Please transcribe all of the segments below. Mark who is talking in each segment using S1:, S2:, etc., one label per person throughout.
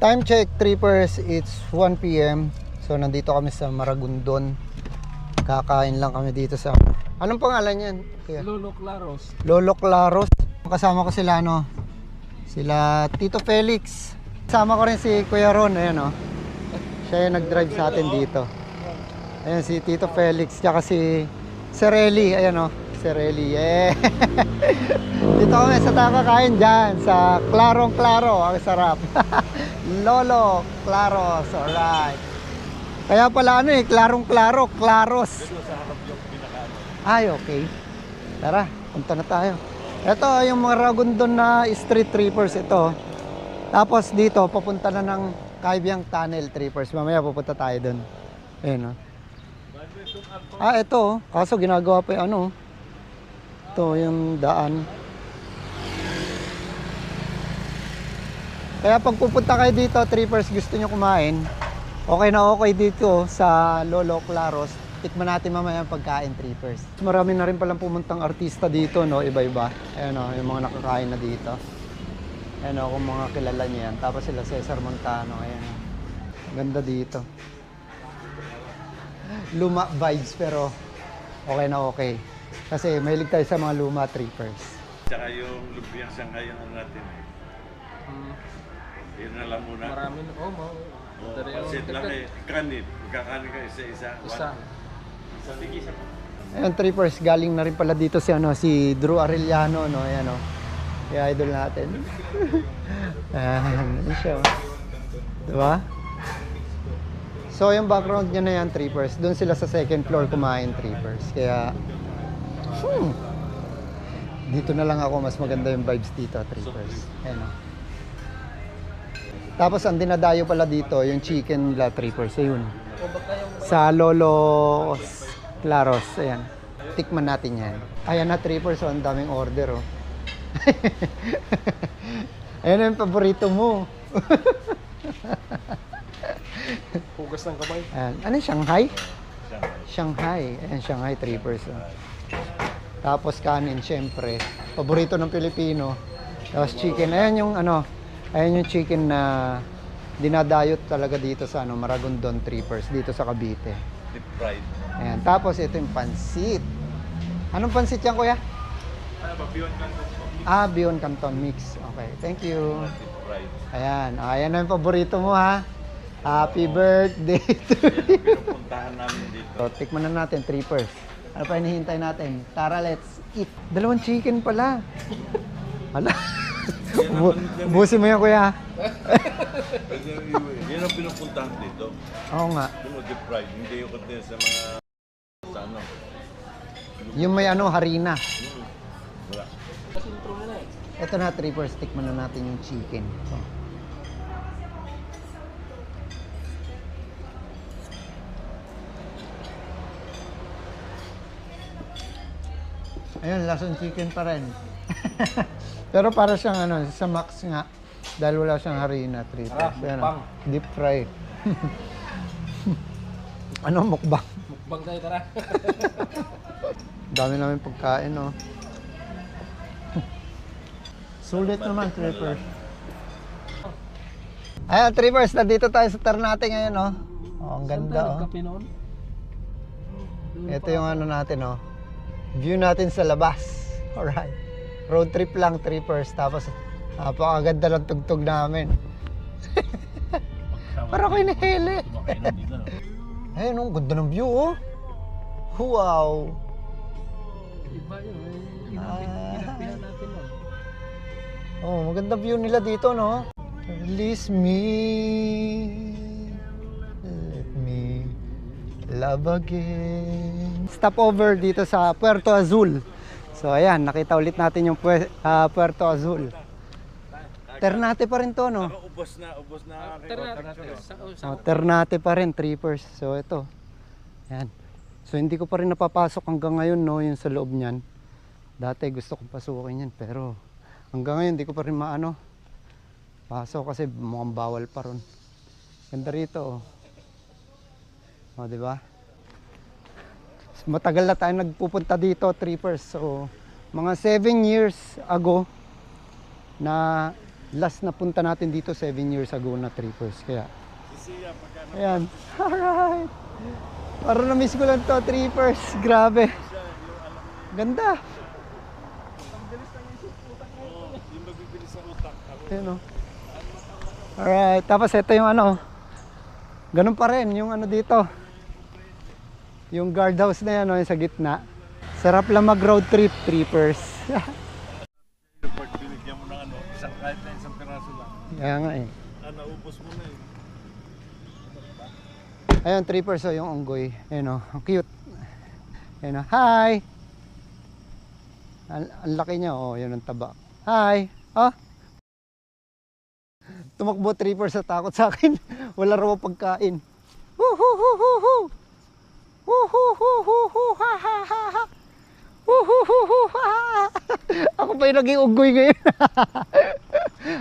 S1: Time check, trippers, it's 1 p.m. So, nandito kami sa Maragondon. Kakain lang kami dito sa... Anong pangalan yan? Kuya?
S2: Lolo Claros.
S1: Lolo Claros. Kasama ko sila, no? Sila Tito Felix. Kasama ko rin si Kuya Ron, ayan, no? Siya yung nag-drive sa atin dito. Ayan, si Tito Felix, tsaka si Sereli, ayan, no? Sereli, yeah! dito kami sa takakain dyan, sa Clarong Claro. Ang sarap. Lolo Claros, alright. Kaya pala ano eh, Clarong Claro, Claros. Ay, okay. Tara, punta na tayo. Ito yung mga Ragondon na street trippers ito. Tapos dito, papunta na ng Kaibiyang Tunnel trippers. Mamaya pupunta tayo doon. Ayun, oh. Ah, ito. oh. Kaso ginagawa pa yung ano. Ito yung daan. Kaya pag pupunta kayo dito, trippers, gusto nyo kumain, okay na okay dito sa Lolo Claros. Tikman natin mamaya ang pagkain, trippers. Marami na rin palang pumuntang artista dito, no? Iba-iba. Ayan o, yung mga nakakain na dito. Ayan o, kung mga kilala niyo yan. Tapos sila Cesar Montano, ayan o. Ganda dito. Luma vibes, pero okay na okay. Kasi mahilig tayo sa mga luma trippers.
S3: Tsaka yung lumpiang Shanghai yung ano natin eh. Yun na lang muna.
S2: Marami na. Oh, mo.
S3: Oh,
S2: Dari
S3: Pansit lang eh. Kanin. Magkakanin ka isa-isa.
S2: Isa.
S3: Isa tigisa.
S1: Ayun, trippers, galing na rin pala dito si, ano, si Drew Arellano, no? Ayan, no? Yung idol natin. Ayan, yun siya. oh. Diba? So, yung background niya na yan, trippers. Doon sila sa second floor kumain, trippers. Kaya, hmm, dito na lang ako. Mas maganda yung vibes dito, trippers. Ayan, no? Tapos, ang dinadayo pala dito, yung chicken la trippers. Ayun sa Lolo Claros. Ayan. Tikman natin yan. Ayan na, trippers. So, ang daming order, oh. Ayan yung paborito mo.
S2: hugas ng kamay.
S1: Ayan. Ano yung Shanghai?
S3: Shanghai.
S1: Shanghai. Ayan, Shanghai trippers. Oh. Tapos kanin, syempre. Paborito ng Pilipino. Tapos chicken. Ayan yung ano, ayan yung chicken na dinadayot talaga dito sa ano, Maragondon trippers dito sa Cavite.
S3: Deep fried.
S1: Ayan. Tapos ito yung pansit. Anong pansit yan, kuya?
S3: Ano ba? Beyond Canton po.
S1: Ah, Beyond Canton Mix. Okay, thank you.
S3: Deep fried.
S1: Ayan, ah, ayan na yung paborito mo ha. Happy birthday to you.
S3: pinupuntahan namin dito.
S1: So, tikman na natin, trippers. Ano pa hinihintay natin? Tara, let's eat. Dalawang chicken pala. Hala. Bu- Busin mo yan, kuya.
S3: Yan ang pinupuntahan dito.
S1: Oo nga.
S3: Yung deep fried. Hindi yung content sa mga sa ano.
S1: Yung may ano, harina.
S3: Hmm. Wala.
S1: Ito na, trippers. Tikman na natin yung chicken. So. Ayun, lasang chicken pa rin. Pero para siyang ano, sa max nga. Dahil wala siyang harina, trippers.
S2: Ah,
S1: Ayan,
S2: mukbang.
S1: Deep fry. ano, mukbang?
S2: Mukbang tayo tara.
S1: Dami namin pagkain, no? Sulit naman, Trippers. Ayan, Trippers, nandito tayo sa Ternate ngayon, no? Oh, ang ganda, oh.
S2: Kape noon.
S1: Ito yung ano natin, oh. View natin sa labas. Alright. Road trip lang, Trippers. Tapos, napakaganda ng tugtog namin. Parang kayo ni Hele. Ayun, oh, ganda ng view, oh. Wow.
S2: Iba yun. eh.
S1: Ah.
S2: Inapihan natin.
S1: Oh, maganda view nila dito, no? Release me. Love again. Stop over dito sa Puerto Azul. So, ayan, nakita ulit natin yung Pue- ah, Puerto Azul. Ternate pa rin to, no?
S3: Ubos na, ubos na.
S2: Sa, oh,
S1: Oh, Ternate pa rin, trippers. So, ito. Ayan. So, hindi ko pa rin napapasok hanggang ngayon, no? Yung sa loob niyan. Dati gusto kong pasukin yan, pero hanggang ngayon hindi ko pa rin maano. Pasok kasi mukhang bawal pa ron. Ganda rito, oh. O, di ba? Matagal na tayo nagpupunta dito, trippers. So, mga 7 years ago na Last na punta natin dito 7 years ago na trippers. Kaya, ayan. Alright. Parang na-miss ko lang to, trippers. Grabe. Ganda. Ayan o. Alright. Tapos ito yung ano. Ganun pa rin yung ano dito. Yung guardhouse na yan, no, yung sa gitna. Sarap lang mag road trip, trippers.
S3: Pag binigyan mo ng ano, isang kahit na isang piraso lang,
S1: Kaya nga eh.
S3: ah, naubos mo na eh.
S1: Ayun, trippers oh, yung unggoy. Ayun oh, ang cute. Ayun oh, hi! Ang, ang laki niya, oh, yun ang taba. Hi! Oh! Tumakbo trippers sa takot sa akin. Wala raw pagkain. Hoo Ako pa yung naging unggoy ngayon.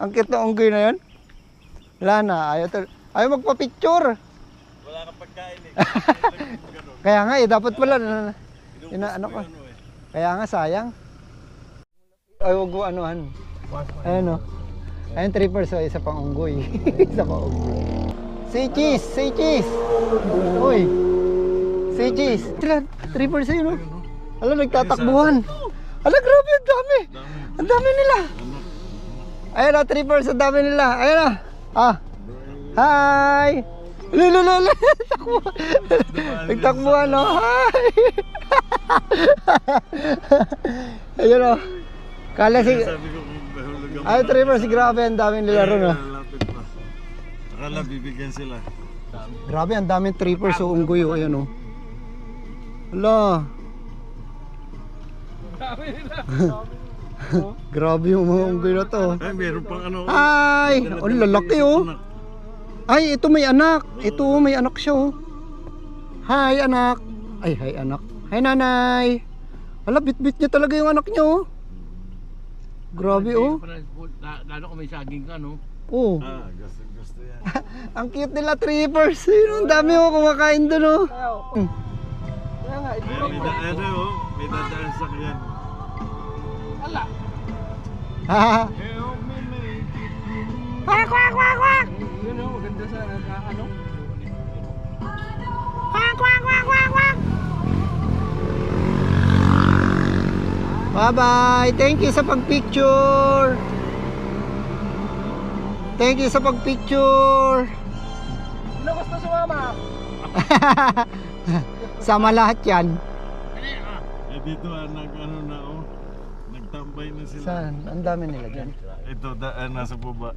S1: ang cute na unggoy na yun. Wala na, ayaw, tal- ayaw magpa-picture.
S3: Wala kang pagkain eh.
S1: Kaya nga eh, dapat pala
S3: Inubos
S1: Ina- ano ko? Kaya nga sayang. Ay, wag mo anuhan. Ayan o. Ayun, trippers o, isa pang unggoy. isa pang unggoy. Say cheese! Say cheese! Uy! Say cheese! Sila, trippers ayun o. Ala, nagtatakbuhan. Ala, grabe, ang dami. Ang dami nila. Ayun o, trippers, ang dami nila. Ayun o. Ah. Hi! Lulululu! Takbo. Nagtakbuhan o. Hi! Ayun o. Kala si... Ay, Trippers, grabe, ang daming nilaro no.
S3: Lalapit pa. Akala bibigyan sila.
S1: Grabe, ang daming trippers o unggoy o, ayan o. Hala. grabe yung mga unggoy na to.
S3: Ay, meron pang ano.
S1: Ay, ang lalaki oh. Ay, ito may anak. Ito may anak siya oh. Hi, anak. Ay, hi, anak. Hi, nanay. Hala, bit-bit niya talaga yung anak niya oh. Grabe oh.
S2: Lalo kung may saging ka, no?
S1: Oh.
S3: Ah, gusto, gusto yan.
S1: Ang cute nila trippers. Yun, ang dami mo kumakain doon oh.
S2: Kaya nga,
S3: Ay, may da, ano oh, may dadaan sa kyan.
S2: Ala!
S1: Ha?
S3: Help me make it.
S1: Kwak, kwak, kwak, kwak.
S2: Yun o, maganda sa ka- ano?
S1: Kwak, kwak, kwak, kwak, kwak. Bye-bye. Thank you sa pagpicture. Thank you sa pagpicture.
S2: Sino gusto sumama?
S1: Sama lahat yan.
S3: Eh, dito ah, nag, ano na oh. Nagtambay na sila.
S1: Saan? Ang dami nila dyan.
S3: Ito, daan nasa baba.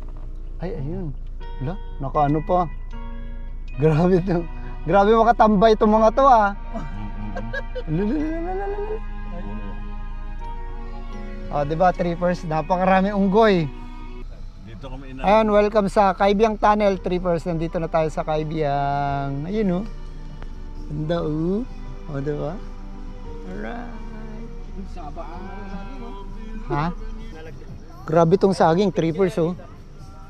S1: Ay, ayun. Wala, nakaano pa. Grabe to. Grabe makatambay itong mga to ah. Lulululululul. Oh, di ba, trippers? Napakarami unggoy.
S3: Dito kami ina.
S1: Ayun, welcome sa Kaibyang Tunnel, trippers. Nandito na tayo sa Kaibyang. Ayun, oh. Ganda, oh. Oh, di ba? Alright.
S2: Saba ang saging, no?
S1: Ha? Grabe tong saging, trippers, oh.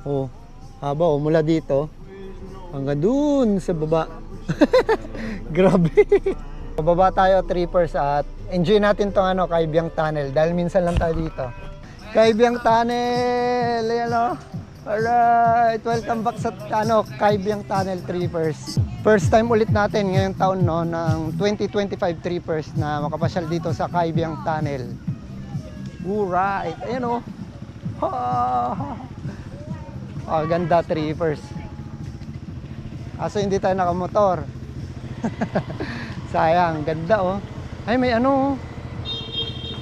S1: Oh, haba, oh, mula dito. Hanggang dun sa baba. Grabe. Pababa tayo, trippers, at enjoy natin tong ano, Kaibyang Tunnel. Dahil minsan lang tayo dito. Kaibyang Tunnel! Ayan, oh. Alright, welcome back sa ano, Kaibyang Tunnel Trippers. First time ulit natin ngayong taon no ng 2025 Trippers na makapasyal dito sa Kaibyang Tunnel. Alright, ayan oh. Ha! Oh, ganda trippers. Kaso hindi tayo nakamotor. Sayang, ganda oh. Ay, may ano oh.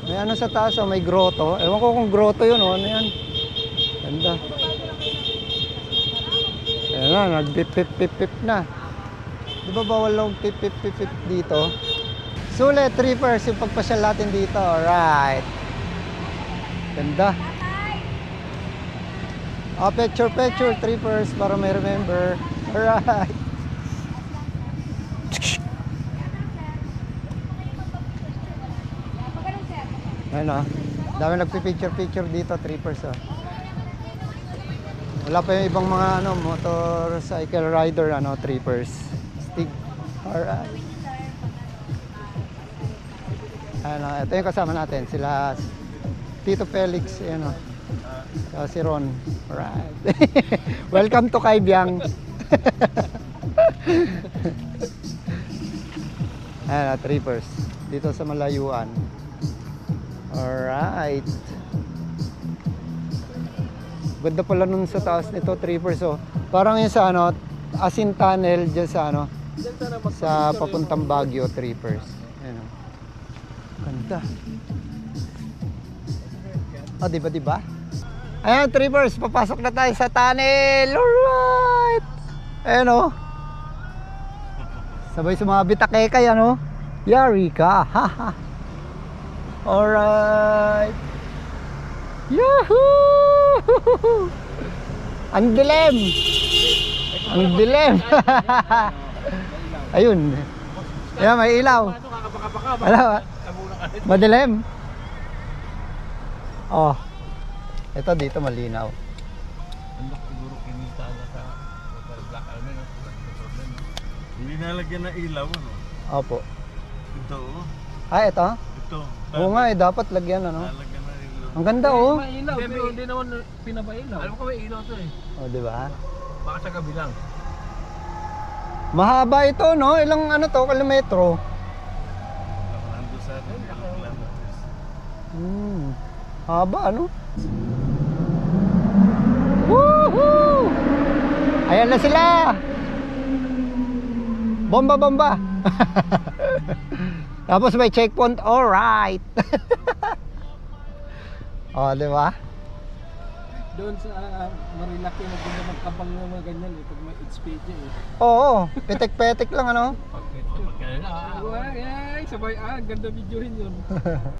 S1: May ano sa taas oh, may grotto. Ewan ko kung grotto yun oh, ano yan. Ganda. Ayan na, nag-pip-pip-pip na. Di ba bawal lang pip-pip-pip dito? Sulit, trippers, yung pagpasyal natin dito. Alright. Ganda. Ah, picture picture trippers para may remember. Alright. Ayun oh. Dami nagpi-picture picture dito trippers oh. Wala pa yung ibang mga ano motorcycle rider ano trippers. Stig. Alright. Ano, ito yung kasama natin sila Tito Felix, ayan oh. Saka si Ron. Alright. Welcome to Kaibyang. Ayan, ah, trippers. Dito sa malayuan. Alright. Ganda pala nun sa taas nito, trippers. Oh. Parang yung sa ano, Asin Tunnel dyan sa ano, sa papuntang Baguio, trippers. Ayan oh. Ganda. Oh, di ba, di ba? Ayan, trippers, papasok na tayo sa tunnel. Alright. Ayan oh. Sabay sa mga bitakekay, ano? Yari ka. Haha. Alright. Yahoo! Ang dilim! Ang dilim! Ayun. Ayan, may ilaw.
S2: Ano?
S1: Wala. Madilim. Oh. Ito dito malinaw.
S2: Na.
S3: Hindi nalagyan ng ilaw, ano?
S1: Opo.
S3: Ito, oh.
S1: Ah, ito?
S3: Ito.
S1: Oo nga eh, dapat lagyan ano.
S3: Nalagyan.
S1: Ang ganda oh.
S2: May ilaw, pero hindi naman pinapailaw. Alam ko may ilaw to eh.
S1: Oh, di ba?
S2: Baka sa gabi lang.
S1: Mahaba ito, no? Ilang ano to, kilometro?
S3: Nando sa atin, ilang kilometers.
S1: Hmm. Haba, ano? Woohoo! Ayan na sila! Bomba, bomba! Tapos may checkpoint, alright! oh, di ba?
S2: Doon sa uh, Marilaki na ganda magkabang ng mga ganyan eh. Pag may Expedia eh.
S1: Oo, petek-petek lang, ano?
S2: Pag kaya na. Ay, sabay ah, ganda video rin yun.